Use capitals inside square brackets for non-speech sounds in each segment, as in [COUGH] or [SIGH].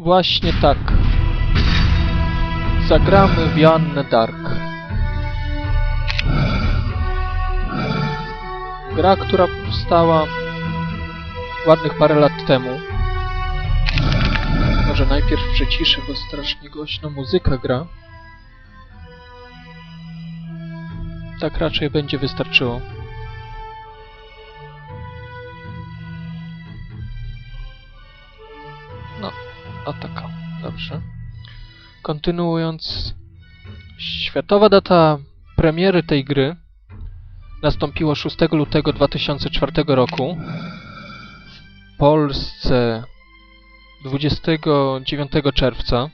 Właśnie tak. Zagramy w Joannę Dark. Gra, która powstała ładnych parę lat temu. Może najpierw przyciszę, bo strasznie głośno muzyka gra. Tak raczej będzie wystarczyło. No, a taka. Dobrze. Kontynuując. Światowa data premiery tej gry nastąpiła 6 lutego 2004 roku. W Polsce 29 czerwca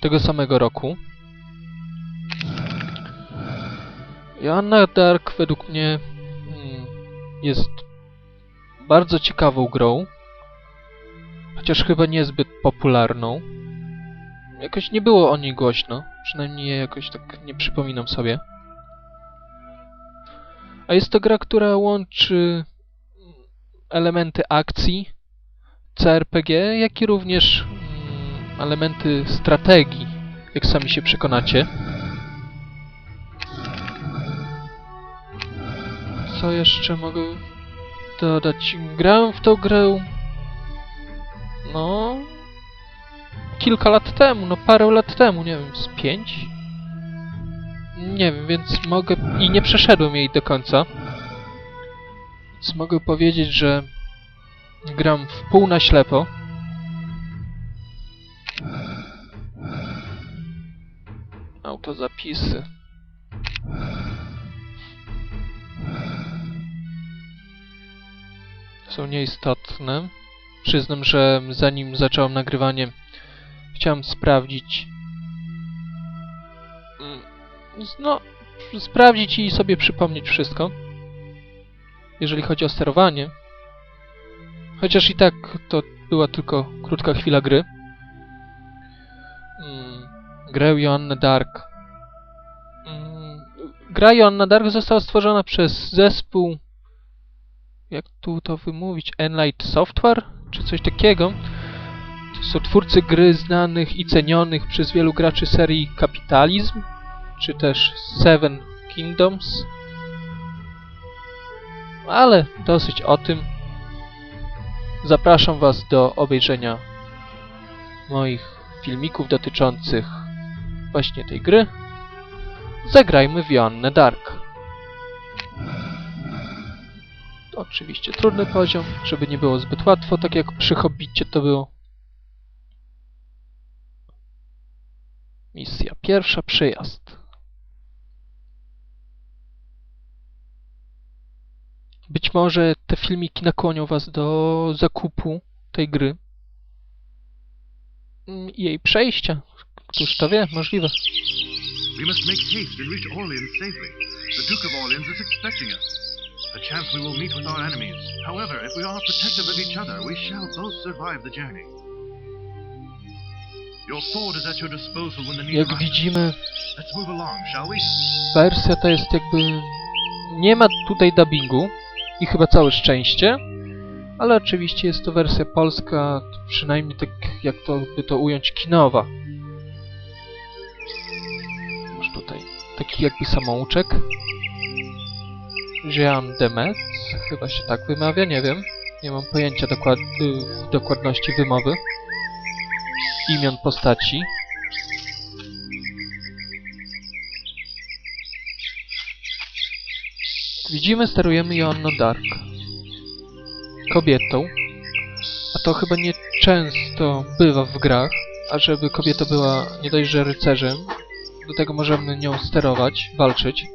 tego samego roku. Joanna Dark według mnie mm, jest bardzo ciekawą grą, chociaż chyba niezbyt popularną. Jakoś nie było o niej głośno, przynajmniej jakoś tak nie przypominam sobie. A jest to gra, która łączy elementy akcji, CRPG, jak i również mm, elementy strategii, jak sami się przekonacie. Co jeszcze mogę dodać? Grałem w tą grę no kilka lat temu, no parę lat temu, nie wiem, z pięć? Nie wiem, więc mogę... i nie przeszedłem jej do końca. Więc mogę powiedzieć, że gram w pół na ślepo. Autozapisy. Są nieistotne. Przyznam, że zanim zacząłem nagrywanie, chciałem sprawdzić. mm, No, sprawdzić i sobie przypomnieć wszystko. Jeżeli chodzi o sterowanie. Chociaż i tak to była tylko krótka chwila gry. Mm, grę Joanna Dark. Mm, gra Joanna Dark została stworzona przez zespół jak tu to wymówić? Enlight Software? Czy coś takiego? To są twórcy gry znanych i cenionych przez wielu graczy serii Capitalism, czy też Seven Kingdoms. Ale dosyć o tym. Zapraszam Was do obejrzenia moich filmików dotyczących właśnie tej gry. Zagrajmy w Joannę Dark. Oczywiście trudny poziom, żeby nie było zbyt łatwo, tak jak przy Hobbicie to było. Misja pierwsza, przyjazd. Być może te filmiki nakłonią was do zakupu tej gry Mm, i jej przejścia. Któż to wie, możliwe. We must make haste and reach Orleans safely. The Duke of Orleans is expecting us. Perchance we will meet with our enemies. However, if we are protective of each other, we shall both survive the journey. Your sword is at your disposal when the need Jak widzimy, Let's move along, shall we? wersja ta jest jakby... Nie ma tutaj dubbingu i chyba całe szczęście, ale oczywiście jest to wersja polska, przynajmniej tak jak to by to ująć kinowa. Już tutaj taki jakby samouczek. Jean Demet, chyba się tak wymawia, nie wiem. Nie mam pojęcia dokład dokładności wymowy. Imion postaci. Widzimy, sterujemy Joanną Dark. Kobietą. A to chyba nie często bywa w grach, ażeby kobieta była nie dość, że rycerzem, do tego możemy nią sterować, walczyć.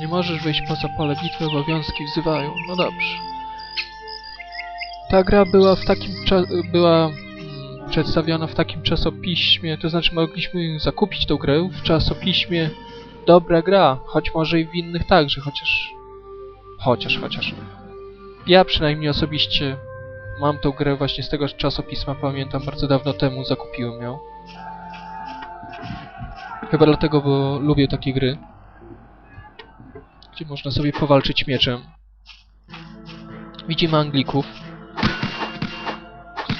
Nie możesz wyjść poza pole bitwy, obowiązki wzywają. No dobrze. Ta gra była w takim była mm, przedstawiona w takim czasopiśmie, to znaczy mogliśmy zakupić tą grę w czasopiśmie dobra gra, choć może i w innych także, chociaż... Chociaż, chociaż. Ja przynajmniej osobiście mam tą grę właśnie z tego czasopisma, pamiętam, bardzo dawno temu zakupiłem ją. Chyba dlatego, bo lubię takie gry. Gdzie można sobie powalczyć mieczem. Widzimy Anglików.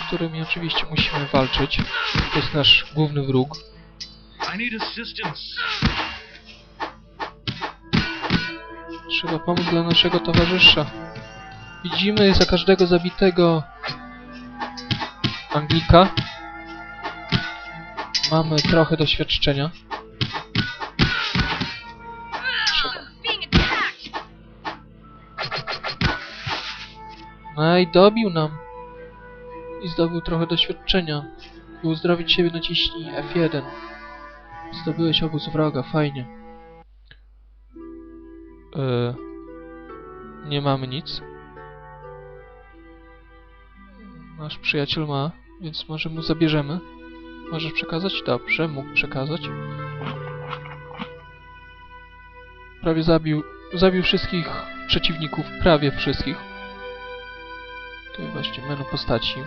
którymi oczywiście musimy walczyć. To jest nasz główny wróg. Trzeba pomóc dla naszego towarzysza. Widzimy za każdego zabitego Anglika. Mamy trochę doświadczenia. No i dobił nam. I zdobył trochę doświadczenia. By uzdrowić siebie naciśnij F1. Zdobyłeś obóz wroga, fajnie. Yy, nie mamy nic. Nasz przyjaciel ma, więc może mu zabierzemy. Możesz przekazać? Dobrze, mógł przekazać. Prawie zabił, zabił wszystkich przeciwników, prawie wszystkich. Tu właśnie menu postaci.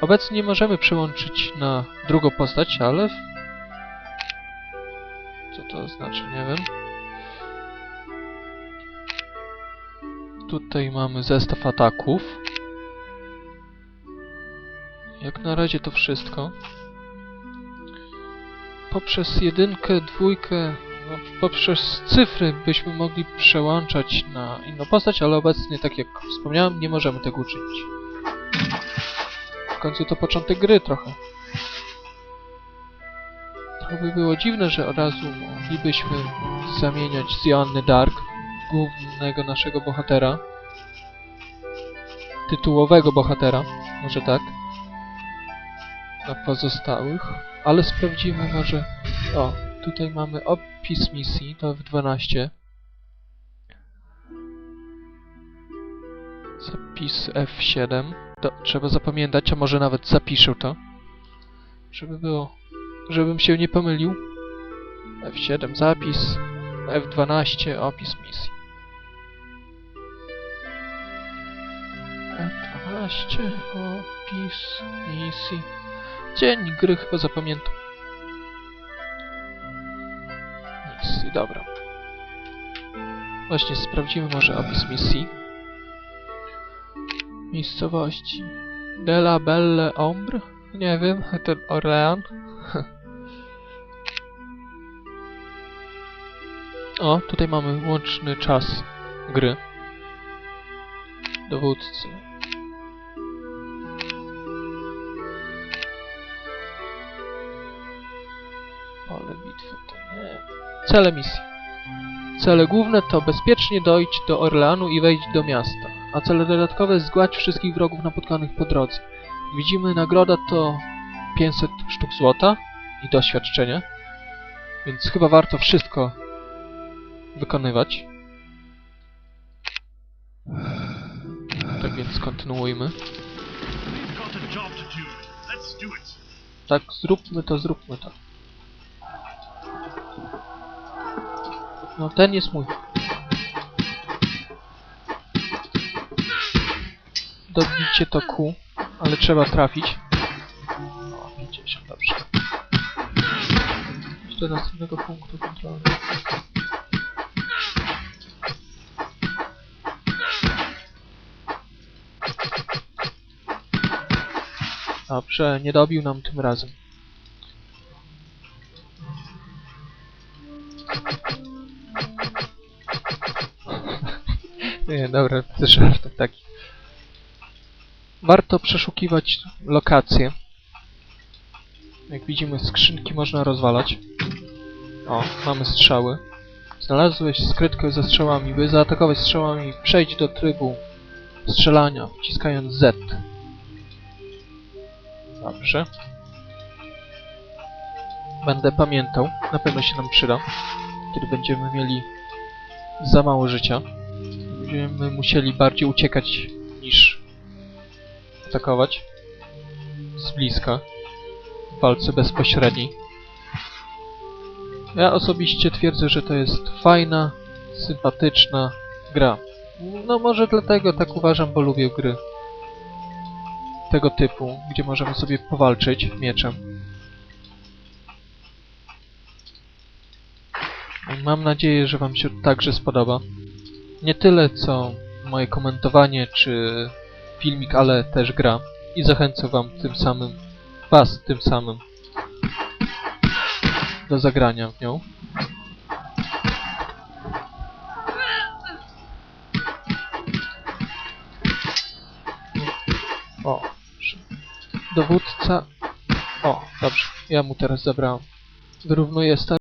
Obecnie możemy przełączyć na drugą postać, ale... Co to znaczy, nie wiem. Tutaj mamy zestaw ataków. Jak na razie to wszystko. Poprzez jedynkę, dwójkę, no, poprzez cyfry byśmy mogli przełączać na inną postać, ale obecnie, tak jak wspomniałem, nie możemy tego uczynić. W końcu to początek gry trochę. To by było dziwne, że od razu moglibyśmy zamieniać z Joanny Dark, głównego naszego bohatera, tytułowego bohatera, może tak, na pozostałych, ale sprawdzimy może... O, tutaj mamy opis misji, to F12. Zapis F7. To trzeba zapamiętać, a może nawet zapiszę to. Żeby było... Żebym się nie pomylił. F7 zapis. F12 opis misji. F12 opis misji. Dzień gry chyba zapamiętam. Dobra. Właśnie sprawdzimy może opis misji. Miejscowości. De la Belle Ombre? Nie wiem, [LAUGHS] ten Orlean. [LAUGHS] O, tutaj mamy łączny czas gry. Dowódcy. Cele misji. Cele główne to bezpiecznie dojść do Orleanu i wejść do miasta, a cele dodatkowe zgładź wszystkich wrogów napotkanych po drodze. Widzimy nagroda to 500 sztuk złota i doświadczenie, więc chyba warto wszystko wykonywać. Tak więc kontynuujmy. Tak, zróbmy to, zróbmy to. No, ten jest mój. Dobijcie to Q, ale trzeba trafić. O, 50, dobrze. Idź do następnego punktu kontrolnego. Dobrze, nie dobił nam tym razem. Nie, dobra, to żart taki. Warto przeszukiwać lokacje. Jak widzimy, skrzynki można rozwalać. O, mamy strzały. Znalazłeś skrytkę ze strzałami. By zaatakować strzałami, przejdź do trybu strzelania, wciskając Z. Dobrze. Będę pamiętał. Na pewno się nam przyda. Kiedy będziemy mieli za mało życia. Będziemy musieli bardziej uciekać niż atakować. Z bliska. W walce bezpośredniej. Ja osobiście twierdzę, że to jest fajna, sympatyczna gra. No może dlatego tak uważam, bo lubię gry tego typu, gdzie możemy sobie powalczyć mieczem. Mam nadzieję, że Wam się także spodoba. Nie tyle co moje komentowanie czy filmik, ale też gra. i zachęcę wam tym samym, was tym samym do zagrania w nią. O, dowódca. O, dobrze, ja mu teraz zabrałem. Wyrównuję start.